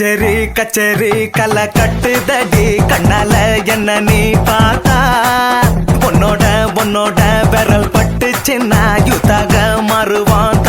கச்சேரி கச்சேரி கலை கட்டுதடி. கண்ணால என்ன நீ பார்த்தா? உன்னோட உன்னோட விரல் பட்டுச்சுன்னா யுத்தாக மாறுவான்.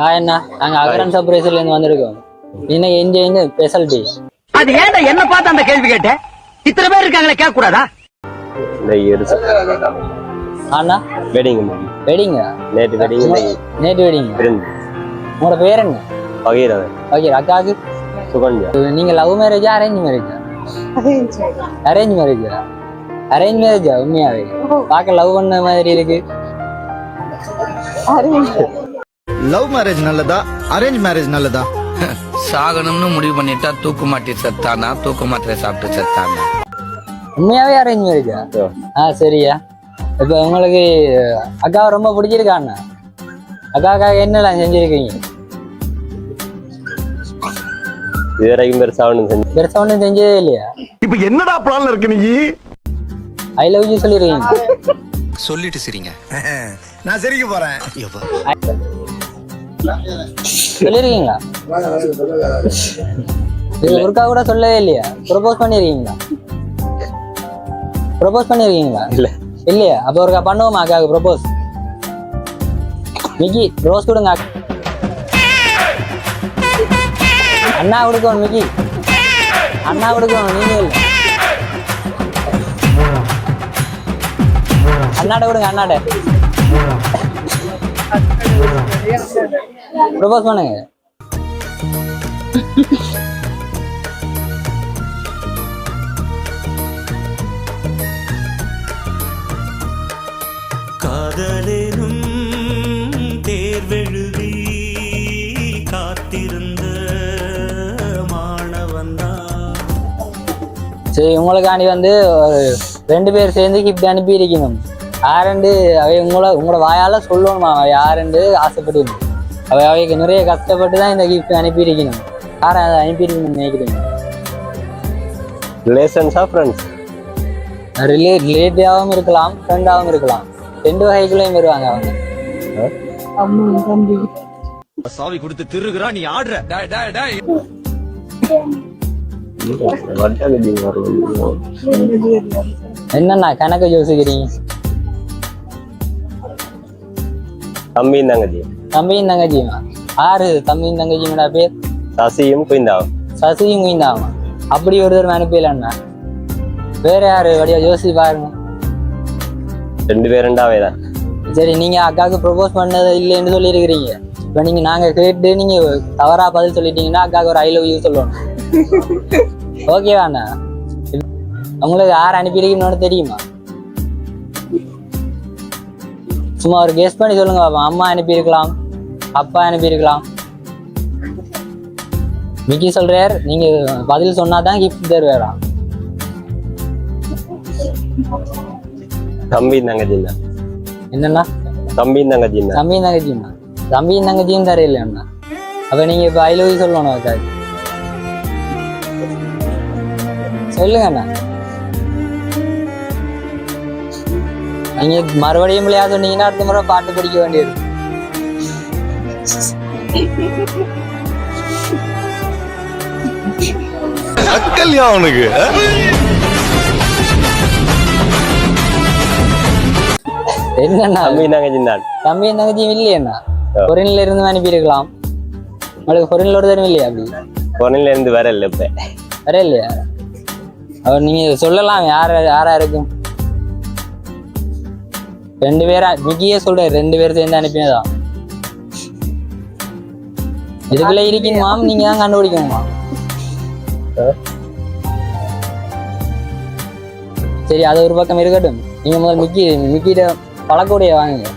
ஆ என்ன நாங்க அகரன் சர்ப்ரைஸ்ல இருந்து வந்திருக்கோம். இன்னைக்கு என்ஜாய் ஸ்பெஷல் டே அது ஏன்டா என்ன பார்த்து அந்த கேள்வி கேட்ட? இத்தனை பேர் இருக்காங்களே கேட்க கூடாதா இந்த இயர் ஆனா வெட்டிங் வெட்டிங் நேற்று வெடிங்க விருந்து உங்களோட பேர் என்ன? பகீரவன் ஓகே அக்காவுக்கு சுகன்யா. நீங்க லவ் மேரேஜா அரேஞ்ச் மேரேஜா அரேஞ்ச் மேரேஜா அரேஞ்ச் மேரேஜா உண்மையாவே. பார்க்க லவ் பண்ண மாதிரி இருக்கு. லவ் மேரேஜ் நல்லதா? அரேஞ்ச் மேரேஜ் நல்லதா? சாகணும்னு முடிவு பண்ணிட்டா தூக்கு மாட்டி செத்தானா? தூக்கு மாத்திரை சாப்பிட்டு செத்தானா? உண்மையாவே அரேஞ்ச் மேரேஜா ஆ சரியா. இப்போ உங்களுக்கு அக்காவை ரொம்ப பிடிச்சிருக்கா அண்ணா? அக்காவுக்காக என்னெல்லாம் செஞ்சிருக்கீங்க? இது வரைக்கும் பெருசா ஒன்றும் செஞ்சு பெருசா ஒன்றும் செஞ்சதே இல்லையா? இப்ப என்னடா பிளான்ல இருக்கு நீ? ஐ லவ் யூ சொல்லிருக்கீங்க சொல்லிட்டு சிரிங்க. நான் சரிக்க போறேன். சொல்லிருக்கீங்களா? இது ஒருக்கா கூட சொல்லவே இல்லையா? ப்ரொபோஸ் பண்ணிருக்கீங்களா? ப்ரொபோஸ் பண்ணிருக்கீங்களா? இல்ல. இல்லையா? அப்ப ஒருக்கா பண்ணுவோமா அக்காவுக்கு ப்ரொபோஸ் மிக்கி ரோஸ் கொடுங்க. அண்ணா கொடுக்கணும் மிக்கி. அண்ணா கொடுக்கணும் நீங்க இல்ல. அண்ணாட கொடுங்க அண்ணாட ப்ரொபோஸ் பண்ணுங்க காதலேனும் தேர்வெழுதி காத்திருந்த சரி உங்களுக்காண்டி வந்து ஒரு ரெண்டு பேர் சேர்ந்து கிஃப்ட் அனுப்பி இருக்கணும் யாருண்டு அவை உங்களை உங்களோட வாயால சொல்லணுமா? யாருண்டு ஆசைப்பட்டு அவை அவைக்கு நிறைய கஷ்டப்பட்டு தான் இந்த கிஃப்ட் அனுப்பி இருக்கணும் யாரை அதை அனுப்பி இருக்கணும்னு நினைக்கிறீங்க ரிலேஷன்ஸா ஃப்ரெண்ட்ஸ் ரிலே ரிலேட்டிவாகவும் இருக்கலாம் ஃப்ரெண்டாகவும் இருக்கலாம். ரெண்டு வகைக்குள்ளேயும் வருவாங்க அவங்க. சாவி கொடுத்து திருகுறா நீ ஆடுற. என்னண்ணா கணக்கு யோசிக்கிறீங்க? தம்பியும் தங்கச்சி தம்பியும் தங்கச்சியுமா. ஆறு தம்பியும் தங்கச்சியுமடா பேர்? சசியும் குயிந்தாவும். சசியும் குயிந்தாமா அப்படி ஒரு தடவை அனுப்பிடலண்ணா வேற யாரு? வழியா யோசிச்சு பாருங்க. ரெண்டு பேருண்டாவே தான் சரி நீங்க அக்காவுக்கு ப்ரொபோஸ் பண்ணது இல்லைன்னு சொல்லியிருக்கிறீங்க இப்போ நீங்க நாங்க கேட்டு நீங்க தவறா பதில் சொல்லிட்டீங்கன்னா அக்காவுக்கு ஒரு ஐ லவ் யூ சொல்லணும். ஓகேவாண்ணா உங்களுக்கு யார் அனுப்பியிருக்கீங்கன்னு தெரியுமா? சும்மா ஒரு கெஸ் பண்ணி சொல்லுங்க பாப்போம். அம்மா அனுப்பியிருக்கலாம் அப்பா அனுப்பியிருக்கலாம். மிக்கி சொல்றார் நீங்க பதில் சொன்னாதான் கிஃப்ட் தருவாராம் தம்பியும் தங்கச்சியும் தான் என்னன்னா தம்பியும் தங்கச்சியும் தான் தம்பியும் தங்கச்சியும் தான் தம்பியும் தங்கச்சியும் தரையில அண்ணா. அப்ப நீங்க இப்ப ஐ லவ் சொல்லணும் சொல்லுங்க நீங்க மறுபடியும் விளையாட சொன்னீங்கன்னா அடுத்த முறை பாட்டு படிக்க வேண்டியது. அக்கல்யா அவனுக்கு என்னண்ணா? தான் தங்கச்சியும் இல்லையண்ணா? பொரின்ல இருந்து அனுப்பியிருக்கலாம். உங்களுக்கு பொரின்ல ஒரு இல்லையா அப்படி? பொருளில இருந்து வரல இப்ப. வர இல்லையா அவர் நீங்க சொல்லலாம் யார் யாரா இருக்கும்? ரெண்டு பேரா மிக்கியே சொல்றாரு ரெண்டு பேர் சேர்ந்து அனுப்பினதா? இதுக்குள்ள இருக்கணுமாம் நீங்க தான் கண்டுபிடிக்கணுமா? சரி அது ஒரு பக்கம் இருக்கட்டும். நீங்க முதல் மிக்கி மிக்கிட்ட பழக்கூடிய வாங்குங்க.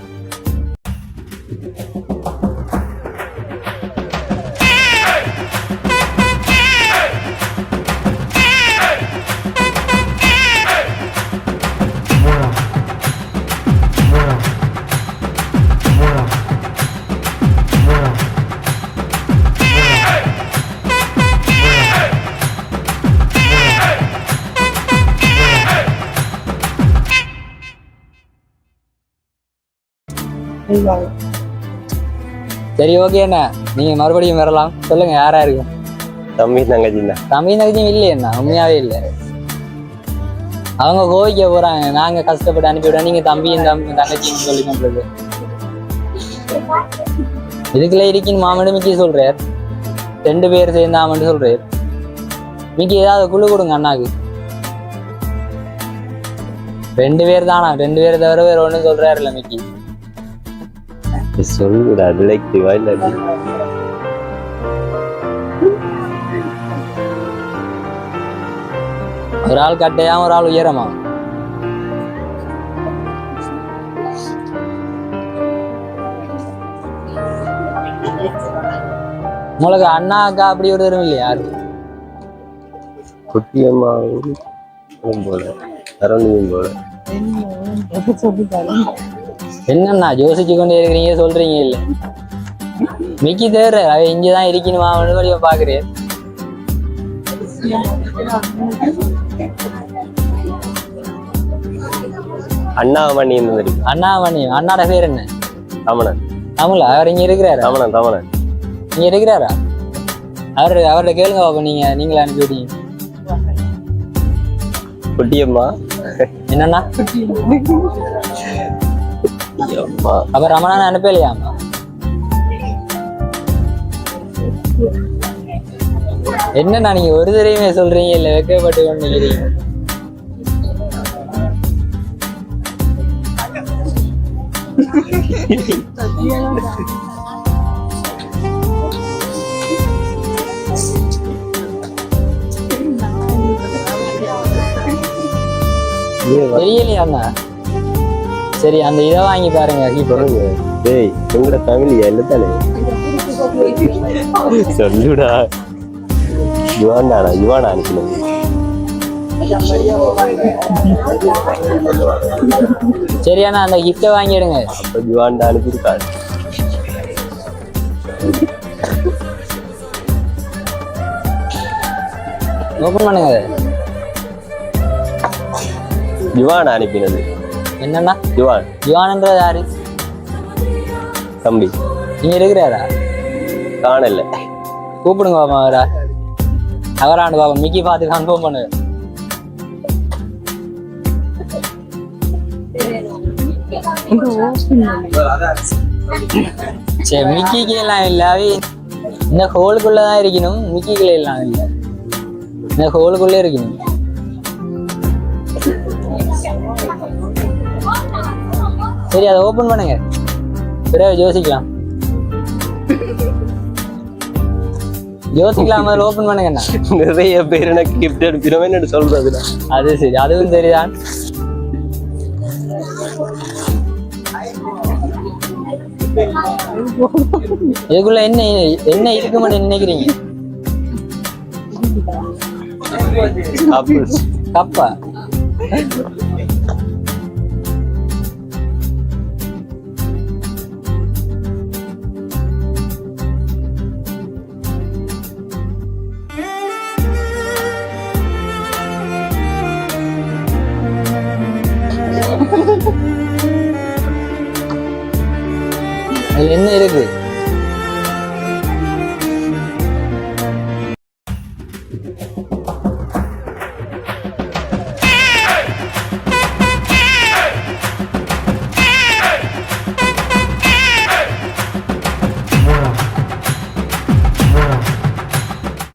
சரி ஓகே அண்ணா நீங்க மறுபடியும் வரலாம். சொல்லுங்க யாரா இருக்கும் தம்பி தங்கச்சி தான் நகத்தையும் இல்லையே அண்ணா உண்மையாவே இல்லை. அவங்க கோவிக்க போறாங்க. நாங்க கஷ்டப்பட்டு அனுப்பிவிட நீங்க தம்பியும் தம்பி தங்கச்சியும் சொல்லி பண்றது இதுக்குள்ள இருக்கின்னு மாமனு மிக்கி சொல்றார். ரெண்டு பேர் சேர்ந்தாமன்னு சொல்றார். மிக்கி ஏதாவது குழு கொடுங்க அண்ணாக்கு. ரெண்டு பேர் தானா? ரெண்டு பேர் தவிர வேற ஒண்ணும் சொல்றாருல்ல மிக்கி. சொல்லுடா ரிலேக்டிவா இல்ல ஒரு ஆள் கட்டையா ஒரு ஆள் உயரமா உங்களுக்கு அண்ணா அக்கா அப்படி ஒரு தரும் இல்லையா யாரு குட்டியம்மா போல அரவணையும் போல என்னண்ணா யோசிச்சு கொண்டே இருக்கிறீங்க சொல்றீங்க இல்ல? மிக்கி தேர்ற அவ இங்கதான் இருக்கணுமா? வழியா பாக்குறேன் அண்ணாமணி அண்ணாமணி அண்ணாட பேர் என்ன? ரமணன் தமிழா? அவர் இங்க இருக்கிறாரா? ரமணன் ரமணன் இங்க இருக்கிறாரா? அவரு அவர்கிட்ட கேளுங்க பாப்பா நீங்க நீங்களே அனுப்பி விட்டீங்க குட்டியம்மா. என்னண்ணா? அப்ப ரமணான அனுப்பலையாமா என்னண்ணா நீங்க ஒரு தடவையுமே சொல்றீங்க இல்ல வெக்கப்பட்டு கொண்டு நிக்கிறீங்க தெரியலையா அண்ணா சரி அந்த இதை வாங்கி பாருங்க. சொல்லுங்க டேய் உங்களோட ஃபேமிலி இல்லை தானே? சொல்லுடா. யுவான்டாடா யுவானா அனுப்பினது. சரியாண்ணா அந்த கிஃப்டை வாங்கிடுங்க. அப்ப யுவான்டா அனுப்பியிருக்காரு. ஓப்பன் பண்ணுங்க. யுவான் அனுப்பினது. என்னண்ணா யுவான். யுவான்ன்றது யாரு? தம்பி. நீங்க இருக்கிறாரா? காணல. கூப்பிடுங்க பாப்பா அவரா. அவராண்டு பாப்பா. மிக்கி பார்த்து கன்ஃபார்ம் பண்ணு. சரி மிக்கிக்கு எல்லாம் இல்லை. அவி இந்த ஹோலுக்குள்ள தான் இருக்கணும். மிக்கிக்குள்ள எல்லாம் இல்லை. இந்த ஹோலுக்குள்ளே இருக்கணும். சரி அதை ஓபன் பண்ணுங்க. பிறகு யோசிக்கலாம். யோசிக்கலாம் முதல்ல ஓபன் பண்ணுங்கண்ணா நிறைய பேர் எனக்கு கிஃப்ட் அனுப்பினவன் சொல்றதுடா அது சரி அதுவும் சரிதான். இதுக்குள்ள என்ன என்ன இருக்குமென்னு நினைக்கிறீங்க. கப்பா அதில் என்ன இருக்கு?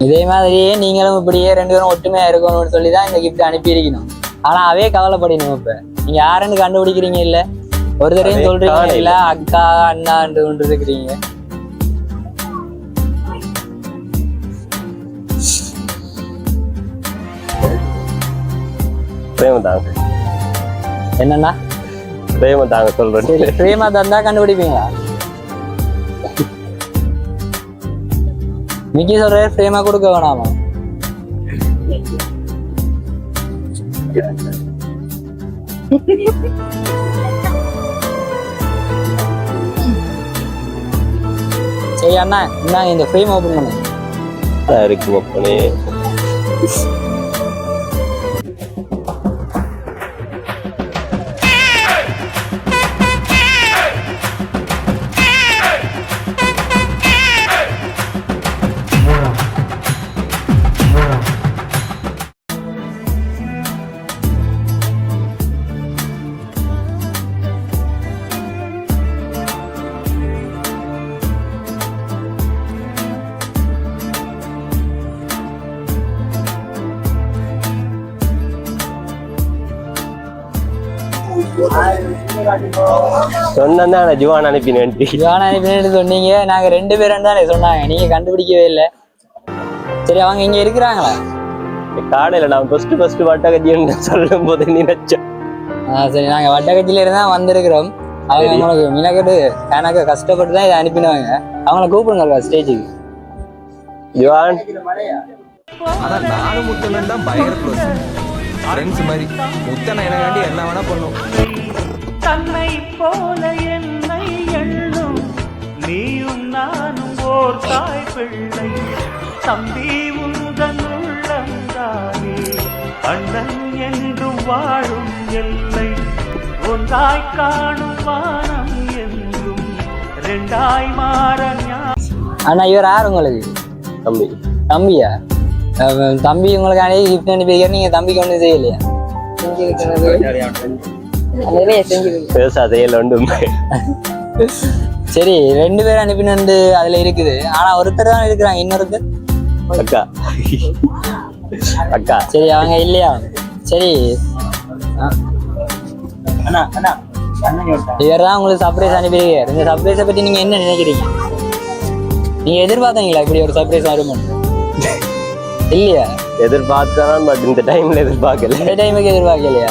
இதே மாதிரியே நீங்களும் இப்படியே ரெண்டு பேரும் ஒட்டுமையா இருக்கணும்னு சொல்லி தான் இந்த கிஃப்ட் அனுப்பியிருக்கணும். ஆனா அவே கவலைப்படணும் இப்ப. நீங்க யாருன்னு கண்டுபிடிக்கிறீங்க இல்ல? ஒரு தடையும் அதே சொல்றீங்க. இல்ல அக்கா அண்ணான்று கொண்டு இருக்கிறீங்க பிரேமதாங்க. என்னண்ணா? பிரேம தாங்க சொல்றேன் பிரேமா தந்தா கண்டுபிடிப்பீங்களா? மிக்கி சொல்றாரு பிரேமா கொடுக்க வேணாமா? ஏய் அண்ணா இந்தாங்க இந்த ஃப்ரேம் ஓப்பன் பண்ணுங்க இருக்கு சொன்னா ஜுவான் அனுப்பினேன் இவான அனுப்பினு சொன்னீங்க. நாங்க ரெண்டு பேரும் தானே சொன்னாங்க. நீங்க கண்டுபிடிக்கவே இல்லை. சரி அவங்க இங்க இருக்கிறாங்களா? காடையில நான் ஃபர்ஸ்ட் ஃபர்ஸ்ட் வட்டகஜின்னு சொல்லும் போது நினைச்சேன். ஆ, சரி நாங்க வட்டக்கச்சில இருந்தா வந்திருக்கிறோம். அவங்க உங்களுக்கு மினக்கட்டு எனக்கு கஷ்டப்பட்டு தான் இதை அனுப்பினவங்க. அவங்கள கூப்பிடுங்க ஸ்டேஜுக்கு ஜுவான். ஆனா நானும் முத்தனும் தான் பயங்கர க்ளோஸ் ஃப்ரெண்ட்ஸ் மாதிரி. முத்தனை எனக்காண்டி என்ன வேணா பண்ணும் தன்னை போல என்னை எண்ணும் நீயும் நானும் ஓர் தாய் பிள்ளை. தம்பி உந்தன் உள்ளந்தானே. அண்ணன் என்றும் வாழும் எல்லை. ஒன்றாய் காணும் வானம் என்றும் ரெண்டாய் மாற ஆனா இவர் யார் உங்களுக்கு? தம்பி. தம்பியா? தம்பி உங்களுக்கு அனைத்து கிஃப்ட் அனுப்பியிருக்காரு. நீங்க தம்பிக்கு ஒன்றும் செய்யலையா? நிறைய செஞ்சிருக்கு பேசாதே ஒன்றும் சரி ரெண்டு பேரும் அனுப்பினு அதுல இருக்குது. ஆனா ஒருத்தர் தான் இருக்கிறாங்க இன்னொருத்தர்? அக்கா. அக்கா. சரி அவங்க இல்லையா? சரி. இவர் தான் உங்களுக்கு சர்ப்ரைஸ் அனுப்பியிருக்காரு. இந்த சர்ப்ரைஸை பத்தி நீங்க என்ன நினைக்கிறீங்க? நீங்க எதிர்பார்த்தீங்களா இப்படி ஒரு சர்ப்ரைஸ் வருமென்று இல்லையா? எதிர்பார்த்தான் பட் இந்த டைம்ல எதிர்பார்க்கல. இந்த டைமுக்கு எதிர்பார்க்கலையா?